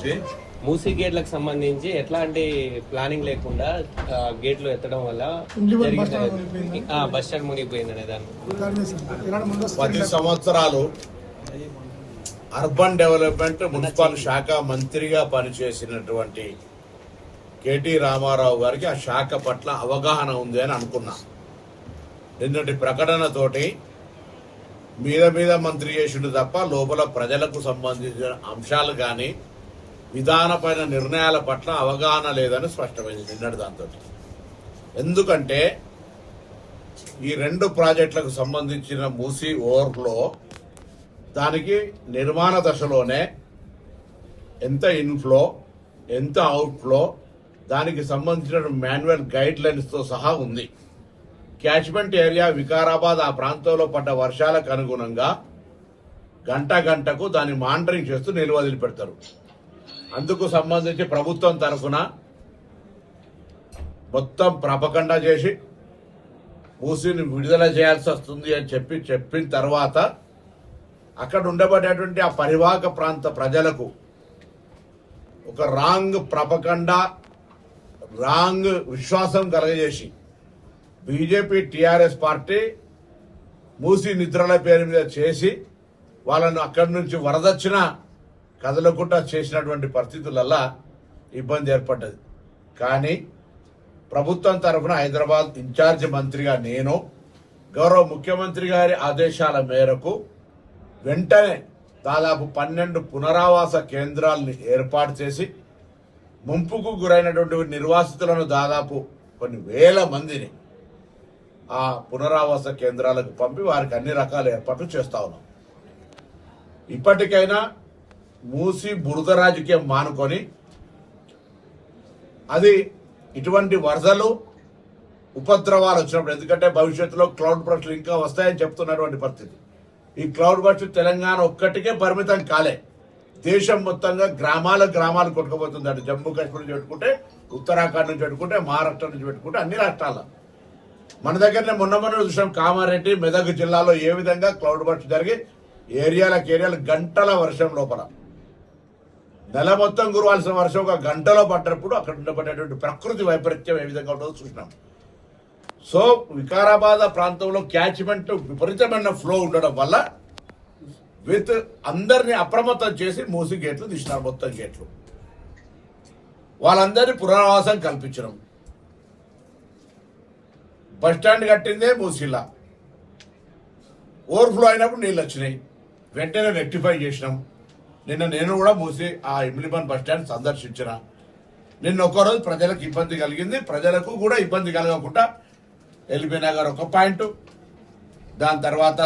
గురించి? మూసీ గేట్లకు సంబంధించి ఎట్లాంటి ప్లానింగ్ లేకుండా గేట్లు ఎత్తడం వల్ల బస్ స్టాండ్. మునిగిపోయింది. దాన్ని పది సంవత్సరాలు అర్బన్ డెవలప్మెంట్ మున్సిపల్ శాఖ మంత్రిగా పనిచేసినటువంటి కేటీ రామారావు గారికి ఆ శాఖ పట్ల అవగాహన ఉంది అని అనుకున్నా నిన్నటి ప్రకటనతోటి మీద మీద మంత్రి చేసిండు తప్ప లోపల ప్రజలకు సంబంధించిన అంశాలు కానీ విధానపైన నిర్ణయాల పట్ల అవగాహన లేదని స్పష్టమైంది నిన్నటి దాంతో. ఎందుకంటే ఈ రెండు ప్రాజెక్టులకు సంబంధించిన మూసీ ఓవర్ఫ్లో దానికి నిర్మాణ దశలోనే ఎంత ఇన్ఫ్లో ఎంత అవుట్ఫ్లో దానికి సంబంధించిన మాన్యువల్ గైడ్ లైన్స్తో సహా ఉంది. క్యాచ్మెంట్ ఏరియా వికారాబాద్ ఆ ప్రాంతంలో పడ్డ వర్షాలకు అనుగుణంగా గంట గంటకు దాన్ని మానిటరింగ్ చేస్తూ నిల్వ వదిలిపెడతారు అందుకు సంబంధించి ప్రభుత్వం తరఫున మొత్తం ప్రపకండా చేసి మూసీని విడుదల చేయాల్సి వస్తుంది అని చెప్పి చెప్పిన తర్వాత అక్కడ ఉండబడేటువంటి ఆ పరివాహక ప్రాంత ప్రజలకు ఒక రాంగ్ ప్రపకండా రాంగ్ విశ్వాసం కలగజేసి బీజేపీ టీఆర్ఎస్ పార్టీ మూసి నిద్రల పేరు మీద చేసి వాళ్ళను అక్కడి నుంచి వరదచ్చిన కదలకుండా చేసినటువంటి పరిస్థితులల్లా ఇబ్బంది ఏర్పడ్డది. కానీ ప్రభుత్వం తరఫున హైదరాబాద్ ఇన్ఛార్జ్ మంత్రిగా నేను గౌరవ ముఖ్యమంత్రి గారి ఆదేశాల మేరకు వెంటనే దాదాపు పన్నెండు పునరావాస కేంద్రాలను ఏర్పాటు చేసి ముంపుకు గురైనటువంటి నిర్వాసితులను దాదాపు కొన్ని వేల మందిని ఆ పునరావాస కేంద్రాలకు పంపి వారికి అన్ని రకాల ఏర్పాట్లు చేస్తా ఉన్నాం. ఇప్పటికైనా మూసి బురద రాజకీయం మానుకొని అది ఇటువంటి వరదలు ఉపద్రవాలు వచ్చినప్పుడు ఎందుకంటే భవిష్యత్తులో క్లౌడ్ బస్టులు ఇంకా వస్తాయని చెప్తున్నటువంటి పరిస్థితి. ఈ క్లౌడ్ బస్ట్ తెలంగాణ ఒక్కటికే పరిమితం కాలే. దేశం మొత్తంగా గ్రామాల గ్రామాలు కొట్టుకుపోతుంది. అటు జమ్మూ కాశ్మీర్ నుంచి పెట్టుకుంటే ఉత్తరాఖండ్ నుంచి పెట్టుకుంటే మహారాష్ట్ర నుంచి పెట్టుకుంటే అన్ని రాష్ట్రాల మన దగ్గరనే మొన్న మొన్న చూసాం కామారెడ్డి మెదక్ జిల్లాలో ఏ విధంగా క్లౌడ్ బస్ట్ జరిగి ఏరియాలకు ఏరియాలు గంటల వర్షం లోపల. నెల మొత్తం కురవాల్సిన వర్షం ఒక గంటలో పడ్డప్పుడు అక్కడ ఉండబడేటువంటి ప్రకృతి వైపరీత్యం ఏ విధంగా ఉంటుందో చూసినాం. సో వికారాబాద్ ప్రాంతంలో క్యాచ్మెంట్ విపరీతమైన ఫ్లో ఉండడం వల్ల విత్ అందరిని అప్రమత్తం చేసి మూసి గేట్లు తీసినారు మొత్తం గేట్లు. వాళ్ళందరినీ పునరావాసం కల్పించడం బస్ స్టాండ్ కట్టిందే మూసిలా ఓవర్ఫ్లో అయినప్పుడు నీళ్ళు వచ్చినాయి. వెంటనే రెక్టిఫై చేసినాం. నిన్న నేను కూడా మూసి ఆ ఇమ్లిబన్ బస్ స్టాండ్ సందర్శించిన. నిన్న ఒక్కరోజు ప్రజలకు ఇబ్బంది కలిగింది. ప్రజలకు కూడా ఇబ్బంది కలగకుండా ఎల్బీ నగర్ ఒక పాయింట్ దాని తర్వాత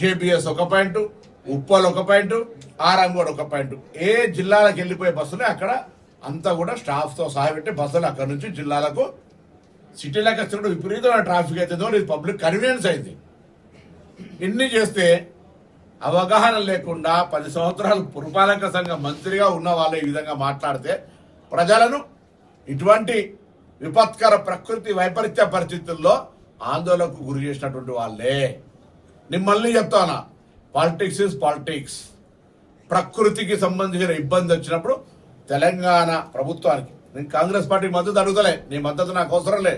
జేబిఎస్ ఒక పాయింట్ ఉప్పల్ ఒక పాయింట్ ఆరంగోడ్ ఒక పాయింట్. ఏ జిల్లాలకు వెళ్ళిపోయే బస్సులు అక్కడ అంతా కూడా స్టాఫ్తో సహా పెట్టి బస్సులు అక్కడ నుంచి జిల్లాలకు సిటీలకు వచ్చినప్పుడు విపరీతమైన ట్రాఫిక్ అవుతుందో ఇది పబ్లిక్ కన్వీనియన్స్ అయింది. ఇన్ని చేస్తే అవగాహన లేకుండా పది సంవత్సరాలు పురపాలక సంఘ మంత్రిగా ఉన్న వాళ్ళు ఈ విధంగా మాట్లాడితే ప్రజలను ఇటువంటి విపత్కర ప్రకృతి వైపరీత్య పరిస్థితుల్లో ఆందోళనకు గురి చేసినటువంటి వాళ్ళే. మిమ్మల్ని చెప్తానా? పాలిటిక్స్ ఇస్ పాలిటిక్స్ ప్రకృతికి సంబంధించిన ఇబ్బంది వచ్చినప్పుడు తెలంగాణ ప్రభుత్వానికి నేను కాంగ్రెస్ పార్టీ మద్దతు అడుగుతలే నీ మద్దతు నాకు అవసరం లే.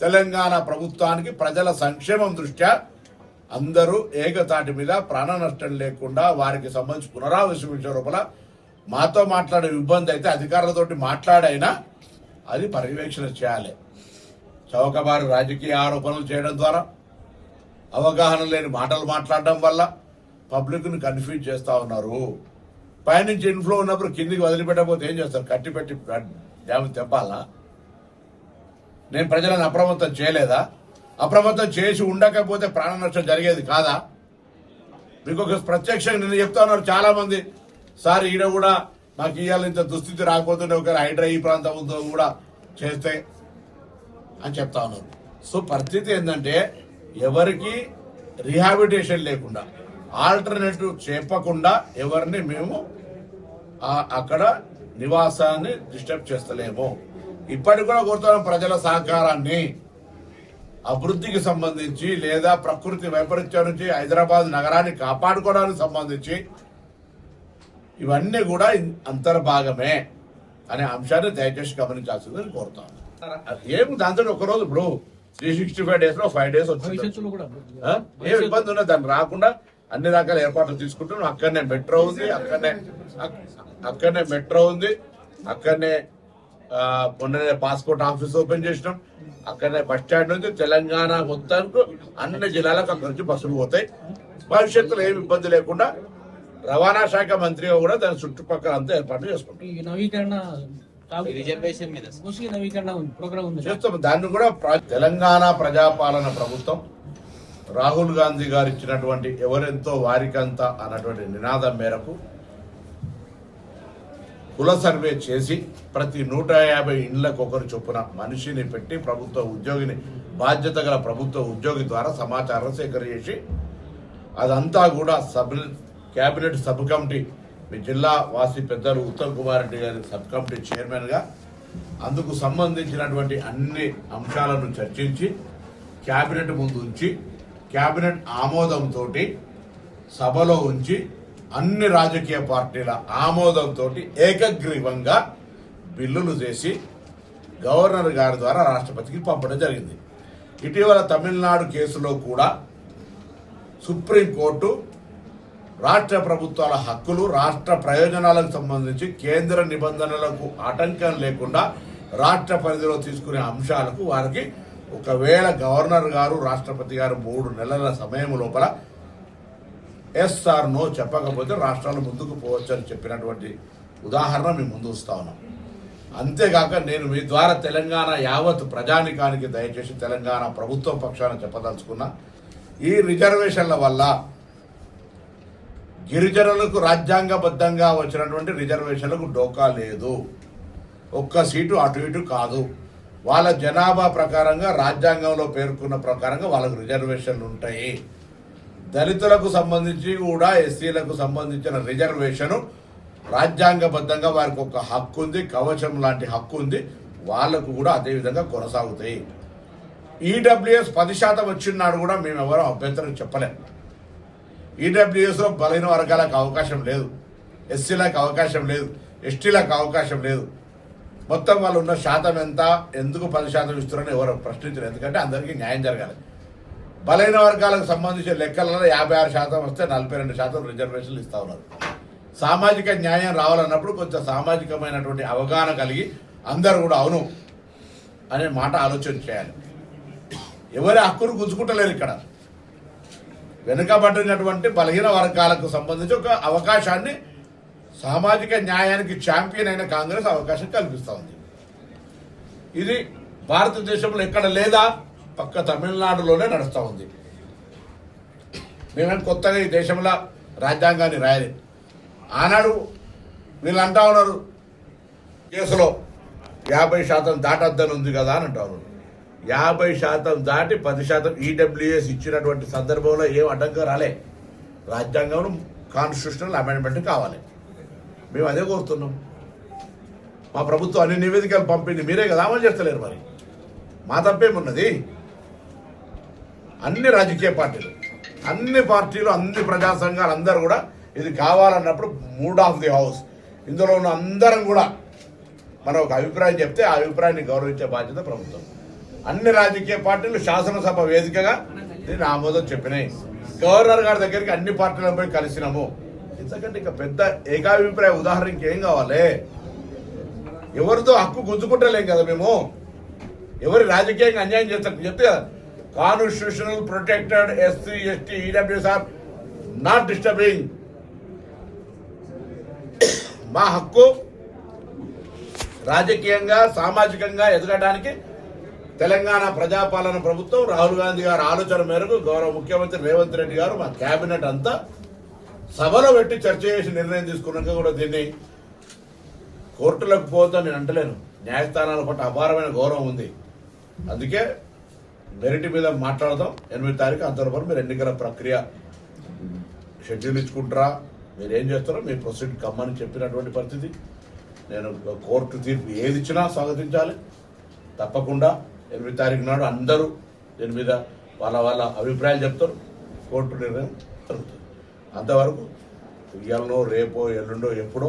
తెలంగాణ ప్రభుత్వానికి ప్రజల సంక్షేమం దృష్ట్యా అందరూ ఏకతాటి మీద ప్రాణ నష్టం లేకుండా వారికి సంబంధించి పునరావాసం రూపల మాతో మాట్లాడే ఇబ్బంది అయితే అధికారులతోటి మాట్లాడైనా అది పర్యవేక్షణ చేయాలి. చౌకబారు రాజకీయ ఆరోపణలు చేయడం ద్వారా అవగాహన లేని మాటలు మాట్లాడడం వల్ల పబ్లిక్ని కన్ఫ్యూజ్ చేస్తూ ఉన్నారు. పైనుంచి ఇన్ఫ్లో ఉన్నప్పుడు కిందికి వదిలిపెట్టకపోతే ఏం చేస్తారు? కట్టి పెట్టి డ్యామ్ తెప్పాలా? నేను ప్రజలను అప్రమత్తం చేయలేదా? అప్రమత్తం చేసి ఉండకపోతే ప్రాణ నష్టం జరిగేది కాదా? మీకు ఒక ప్రత్యక్షంగా నిన్న చెప్తా ఉన్నారు చాలా మంది సార్ ఈడ కూడా మాకు ఇవాళ ఇంత దుస్థితి రాకపోతుండే ఒక హైడ్రా ఈ ప్రాంతంతో కూడా చేస్తే అని చెప్తా ఉన్నారు. సో పరిస్థితి ఏంటంటే ఎవరికి రిహాబిటేషన్ లేకుండా ఆల్టర్నేటివ్ చెప్పకుండా ఎవరిని మేము అక్కడ నివాసాన్ని డిస్టర్బ్ చేస్తలేము. ఇప్పటికి కూడా కోరుతున్నాం ప్రజల సహకారాన్ని. అభివృద్ధికి సంబంధించి లేదా ప్రకృతి వైపరీత్యం నుంచి హైదరాబాద్ నగరాన్ని కాపాడుకోవడానికి సంబంధించి ఇవన్నీ కూడా అంతర్భాగమే అనే అంశాన్ని దయచేసి గమనించాల్సిందని కోరుతాను. ఏమి దాంతో ఒకరోజు ఇప్పుడు త్రీ సిక్స్టీ ఫైవ్ డేస్లో ఫైవ్ డేస్ వచ్చింది? ఏం ఇబ్బంది ఉన్నది దాన్ని రాకుండా అన్ని రకాల ఏర్పాట్లు తీసుకుంటున్నాం. అక్కడనే మెట్రో ఉంది అక్కడనే అక్- అక్కడనే మెట్రో ఉంది అక్కడనే మొన్ననే పాస్పోర్ట్ ఆఫీస్ ఓపెన్ చేసినాం. అక్కడనే బస్ స్టాండ్ ఉంది తెలంగాణ మొత్తానికి అన్ని జిల్లాలకు అక్కడి నుంచి బస్సులు పోతాయి. భవిష్యత్తులో ఏమి ఇబ్బంది లేకుండా రవాణా శాఖ మంత్రిగా కూడా దాని చుట్టుపక్కల అంతా ఏర్పాటు చేసుకుంటాం ఈ నవీకరణ రిజర్వేషన్ మీద. సార్. మూసి నవీకరణ ప్రోగ్రామ్ ఉంది. చేస్తాం. దాన్ని కూడా ప్ర- తెలంగాణ ప్రజాపాలన ప్రభుత్వం రాహుల్ గాంధీ గారు ఇచ్చినటువంటి ఎవరెంతో వారికంత అన్నటువంటి నినాదం మేరకు కుల సర్వే చేసి ప్రతి నూట యాభై ఇండ్లకు ఒకరు చొప్పున మనిషిని పెట్టి ప్రభుత్వ ఉద్యోగిని బాధ్యత గల ప్రభుత్వ ఉద్యోగి ద్వారా సమాచారం సేకరించి అదంతా కూడా సబ్ క్యాబినెట్ సబ్ కమిటీ మీ జిల్లా వాసి పెద్దలు ఉత్తమ్ కుమార్ రెడ్డి గారి సబ్ కమిటీ చైర్మన్గా అందుకు సంబంధించినటువంటి అన్ని అంశాలను చర్చించి క్యాబినెట్ ముందు ఉంచి క్యాబినెట్ ఆమోదంతో సభలో ఉంచి అన్ని రాజకీయ పార్టీల ఆమోదంతో ఏకగ్రీవంగా బిల్లులు చేసి గవర్నర్ గారి ద్వారా రాష్ట్రపతికి పంపడం జరిగింది. ఇటీవల తమిళనాడు కేసులో కూడా సుప్రీంకోర్టు రాష్ట్ర ప్రభుత్వాల హక్కులు రాష్ట్ర ప్రయోజనాలకు సంబంధించి కేంద్ర నిబంధనలకు ఆటంకం లేకుండా రాష్ట్ర పరిధిలో తీసుకునే అంశాలకు వారికి ఒకవేళ గవర్నర్ గారు రాష్ట్రపతి గారు మూడు నెలల సమయం లోపల ఎస్ఆర్ నో చెప్పకపోతే రాష్ట్రాలు ముందుకు పోవచ్చని చెప్పినటువంటి ఉదాహరణ మేము ముందు వస్తా ఉన్నాం. అంతేగాక నేను మీ ద్వారా తెలంగాణ యావత్ ప్రజానికానికి దయచేసి తెలంగాణ ప్రభుత్వం పక్షాన చెప్పదలుచుకున్నా ఈ రిజర్వేషన్ల వల్ల గిరిజనులకు రాజ్యాంగబద్ధంగా వచ్చినటువంటి రిజర్వేషన్లకు డోకా లేదు. ఒక్క సీటు అటు ఇటు కాదు. వాళ్ళ జనాభా ప్రకారంగా రాజ్యాంగంలో పేర్కొన్న ప్రకారంగా వాళ్ళకు రిజర్వేషన్లు ఉంటాయి. దళితులకు సంబంధించి కూడా ఎస్సీలకు సంబంధించిన రిజర్వేషను రాజ్యాంగబద్ధంగా వారికి ఒక హక్కు ఉంది కవచం లాంటి హక్కు ఉంది వాళ్ళకు కూడా అదేవిధంగా కొనసాగుతాయి. ఈడబ్ల్యూఎస్ పది శాతం వచ్చినాడు కూడా మేము ఎవరో అభ్యంతరం చెప్పలేం. ఈడబ్ల్యూఎస్లో బలహీన వర్గాలకు అవకాశం లేదు. ఎస్సీలకు అవకాశం లేదు. ఎస్టీలకు అవకాశం లేదు. మొత్తం వాళ్ళు ఉన్న శాతం ఎంత ఎందుకు పది శాతం ఇస్తున్నారని ఎవరు ప్రశ్నించరు. ఎందుకంటే అందరికీ న్యాయం జరగాలి. బలైన వర్గాలకు సంబంధించిన లెక్కలలో యాభై ఆరు శాతం వస్తే నలభై రెండు శాతం రిజర్వేషన్లు ఇస్తూ ఉన్నారు. సామాజిక న్యాయం రావాలన్నప్పుడు కొంచెం సామాజికమైనటువంటి అవగాహన కలిగి అందరూ కూడా అవును అనే మాట ఆలోచన చేయాలి. ఎవరి హక్కును గుంజుకుంటలేరు ఇక్కడ. వెనుకబడినటువంటి బలహీన వర్గాలకు సంబంధించి ఒక అవకాశాన్ని సామాజిక న్యాయానికి ఛాంపియన్ అయిన కాంగ్రెస్ అవకాశం కల్పిస్తూ ఉంది. ఇది భారతదేశంలో ఎక్కడ లేదా? పక్క తమిళనాడులోనే నడుస్తూ ఉంది. మేమేం కొత్తగా ఈ దేశంలో రాజ్యాంగాన్ని రాయలేదు ఆనాడు వీళ్ళు అంటా ఉన్నారు కేసులో యాభై శాతం దాటద్దని ఉంది కదా అని అంటా ఉన్నారు. యాభై శాతం దాటి పది శాతం ఈడబ్ల్యూఎస్ ఇచ్చినటువంటి సందర్భంలో ఏం అడ్డంగా రాలే. రాజ్యాంగం కాన్స్టిట్యూషనల్ అమెండ్మెంట్ కావాలి. మేము అదే కోరుతున్నాం. మా ప్రభుత్వం అన్ని నివేదికలు పంపింది మీరే కదా అమలు చేస్తలేరు మరి. మా తప్పేమున్నది? అన్ని రాజకీయ పార్టీలు అన్ని పార్టీలు అన్ని ప్రజా సంఘాలు అందరూ కూడా ఇది కావాలన్నప్పుడు మూడ్ ఆఫ్ ది హౌస్. ఇందులో ఉన్న అందరం కూడా మనం ఒక అభిప్రాయం చెప్తే ఆ అభిప్రాయాన్ని గౌరవించే బాధ్యత ప్రభుత్వం. అన్ని రాజకీయ పార్టీలు శాసనసభ వేదికగా దీన్ని ఆమోదం చెప్పినాయి. గవర్నర్ గారి దగ్గరికి అన్ని పార్టీలను పోయి కలిసినాము. ఇంతకంటే ఇక పెద్ద ఏకాభిప్రాయ ఉదాహరణ ఇంకేం కావాలి? ఎవరితో హక్కు గుంజుకుంటలేం కదా మేము. ఎవరి రాజకీయంగా అన్యాయం చేస్తారు? చెప్తే కదా. Constitutional protected SC ST EWS are not disturbing మా హక్కు రాజకీయంగా సామాజికంగా ఎదగడానికి తెలంగాణ ప్రజాపాలన ప్రభుత్వం రాహుల్ గాంధీ గారి ఆలోచన మేరకు గౌరవ ముఖ్యమంత్రి రేవంత్ రెడ్డి గారు మా కేబినెట్ అంతా సభలో పెట్టి చర్చ చేసి నిర్ణయం తీసుకున్నాక కూడా దీన్ని కోర్టులకు పోతా నేను అంటలేను. న్యాయస్థానాల పట్ల అపారమైన గౌరవం ఉంది. అందుకే మెరిట్ మీద మాట్లాడదాం. ఎనిమిది తారీఖు అంతవరకు మీరు ఎన్నికల ప్రక్రియ షెడ్యూల్ ఇచ్చుకుంటారా? మీరు ఏం చేస్తారో మీరు ప్రొసీడ్ కమ్మని చెప్పినటువంటి పరిస్థితి. నేను కోర్టు తీర్పు ఏది ఇచ్చినా స్వాగతించాలి. తప్పకుండా ఎనిమిది తారీఖు నాడు అందరూ దీని మీద వాళ్ళ వాళ్ళ అభిప్రాయాలు చెప్తారు. కోర్టు నిర్ణయం జరుగుతుంది. అంతవరకు ఇయ్యాలనో రేపో ఎల్లుండో ఎప్పుడో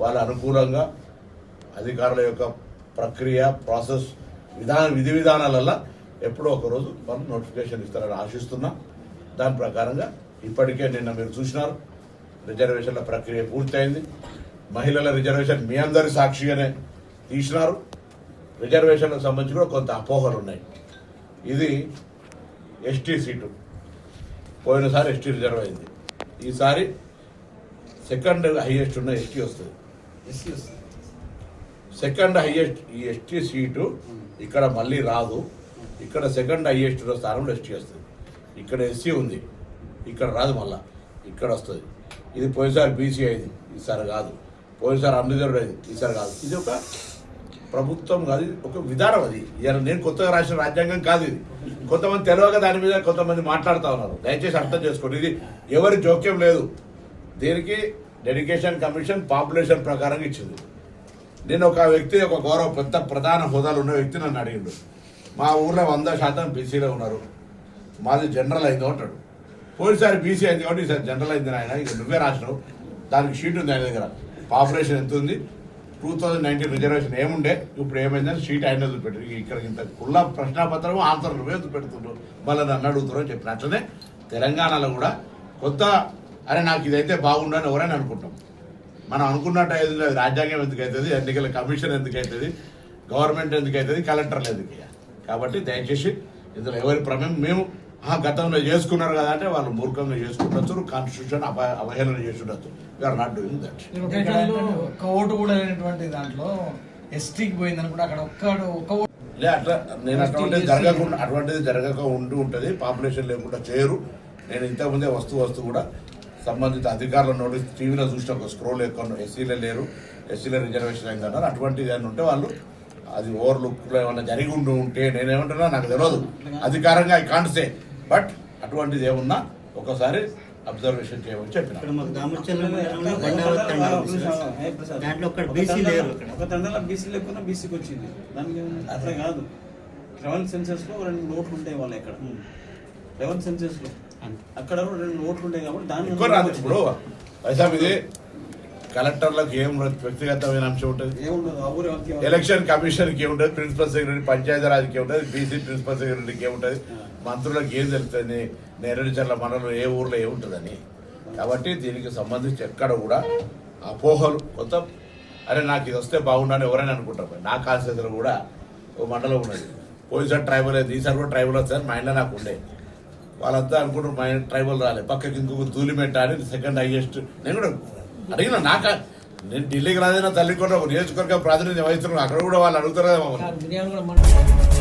వాళ్ళ అనుకూలంగా అధికారుల యొక్క ప్రక్రియ ప్రాసెస్ విధాన విధి విధానాలల్ల ఎప్పుడో ఒకరోజు వాళ్ళు నోటిఫికేషన్ ఇస్తారని ఆశిస్తున్నా. దాని ప్రకారంగా ఇప్పటికే నిన్న మీరు చూసినారు. రిజర్వేషన్ల ప్రక్రియ పూర్తయింది. మహిళల రిజర్వేషన్ మీ అందరి సాక్షిగానే తీసినారు. రిజర్వేషన్లకు సంబంధించి కూడా కొంత అపోహలు ఉన్నాయి. ఇది ఎస్టీ సీటు. పోయినసారి ఎస్టీ రిజర్వ్ అయింది. ఈసారి సెకండ్ హైయెస్ట్ ఉన్న ఎస్టీ వస్తుంది. సెకండ్ హైయెస్ట్ ఈ ఎస్టీ సీటు ఇక్కడ మళ్ళీ రాదు. ఇక్కడ సెకండ్ హైయెస్ట్ స్థానంలో ఎస్టీ వస్తుంది. ఇక్కడ ఎస్సీ ఉంది. ఇక్కడ రాదు మళ్ళా. ఇక్కడ వస్తుంది. ఇది పోయినసారి బీసీ అయింది. ఈసారి కాదు. పోయినసారి అమృతరుడు అయింది. ఈసారి కాదు. ఇది ఒక ప్రభుత్వం కాదు. ఒక విధానం అది. నేను కొత్తగా రాసిన రాజ్యాంగం కాదు ఇది. కొంతమంది తెలియక దాని మీద కొంతమంది మాట్లాడుతూ ఉన్నారు. దయచేసి అర్థం చేసుకోండి. ఇది ఎవరి జోక్యం లేదు. దీనికి డెడికేషన్ కమిషన్ పాపులేషన్ ప్రకారం ఇచ్చింది. నేను ఒక వ్యక్తి ఒక గౌరవ పెద్ద ప్రధాన హోదాలు ఉన్న వ్యక్తి నన్ను అడిగిండు. మా ఊర్లో వంద శాతం బీసీలో ఉన్నారు. మాది జనరల్ అయింది అంటాడు. పోయినసారి బీసీ అయింది కాబట్టి ఈసారి జనరల్ అయింది ఆయన ఇక నువ్వే రాసినావు. దానికి షీట్ ఉంది ఆయన దగ్గర. పాపులేషన్ ఎంత ఉంది? టూ థౌజండ్ నైన్టీన్ రిజర్వేషన్ ఏముండే? ఇప్పుడు ఏమైందని షీట్ ఆయన చూపెట్టు ఇక్కడ ఇంత కుళ్ళ ప్రశ్నాపత్రం ఆన్సర్ నువ్వే చూపెడుతుండ్రు మళ్ళీ నన్ను అడుగుతున్నావు చెప్పిన. అట్లనే తెలంగాణలో కూడా కొత్త అరే నాకు ఇదైతే బాగుండని ఎవరైనా అనుకుంటాం. మనం అనుకున్నట్టు అయితే రాజ్యాంగం ఎందుకు అవుతుంది ఎన్నికల కమిషన్ ఎందుకు అవుతుంది గవర్నమెంట్ ఎందుకు అవుతుంది కలెక్టర్లు ఎందుకు కాబట్టి దయచేసి ఇందులో ఎవరి ప్రమేయం మేము ఆ గతంలో చేసుకున్నారు కదా అంటే వాళ్ళు మూర్ఖంగా చేసుకుండొచ్చు కాన్స్టిట్యూషన్ అవ అవహేళన చేసి ఉండొచ్చు వీఆర్ నాట్ డూయింగ్ దట్ ఒక్క ఓటు కూడా లేనటువంటి దాంట్లో ఎస్టీకి పోయిందని కూడా అక్కడ ఒక్కడు ఒక్క ఓటు లే అట్లా నేను అటువంటిది జరగకుండా అటువంటిది జరగక ఉండి ఉంటుంది పాపులేషన్ లేకుండా చేయరు. నేను ఇంతకుముందే వస్తూ వస్తూ కూడా సంబంధిత అధికారుల నోటీస్ టీవీలో చూసిన ఒక స్క్రోల్ ఎక్కువ ఎస్సీలే లేరు ఎస్సీల రిజర్వేషన్ అయింది అన్నారు అటువంటిది ఏమైనా ఉంటే వాళ్ళు అది ఓవర్ లుక్లో ఏమైనా జరిగి ఉండి ఉంటే నేనేమంటున్నా నాకు తెలియదు అధికారంగా ఐ కాంట్ సే. బట్ అటువంటిది ఏమున్నా ఒకసారి అబ్జర్వేషన్ చేయమని చెప్పిన. ఒక బీసీ లేకుండా బీసీకి వచ్చింది. దానికి? అట్లా కాదు. రెవెన్యూ సెన్సెస్లో రెండు నోట్లు ఉంటాయి వాళ్ళు ఇక్కడ అక్కడ కూడా రెండు నోట్లు ఉంటాయి కాబట్టి దాని ఎక్కువ రాదు. ఇప్పుడు ఇది కలెక్టర్లకు ఏం వ్యక్తిగతమైన అంశం ఉంటుంది. ఎలక్షన్ కమిషన్కి ఏముంటది ప్రిన్సిపల్ సెక్రటరీ పంచాయతీరాజ్కి ఏముంటది బీసీ ప్రిన్సిపల్ సెక్రటరీకి ఏముంటది మంత్రులకు ఏం తెలుస్తుంది నేరడిచర్ల మనలో ఏ ఊర్లో ఏముంటుందని కాబట్టి దీనికి సంబంధించి ఎక్కడ కూడా అపోహలు కొత్త అరే నాకు ఇది వస్తే బాగుండని ఎవరైనా అనుకుంటారు. నా కాన్స్టిట్యూన్సీలో కూడా ఓ మండలం ఉన్నది. పోయినసారి ట్రైబల్ అయింది ఈసారి కూడా ట్రైబల్ వస్తుంది మా ఇంట్లో నాకు ఉండే. వాళ్ళంతా అనుకుంటారు మా ట్రైబల్ రాలే పక్కకి ఇంకొక తూలిమెట్ట అని సెకండ్ హైయెస్ట్ నేను కూడా అడిగిన నాక నేను ఢిల్లీకి రాదైనా తల్లి కూడా నియోజకవర్గ ప్రాతినిధ్యం వహిస్తున్నాను. అక్కడ కూడా వాళ్ళు అడుగుతారు కదా మమ్మల్ని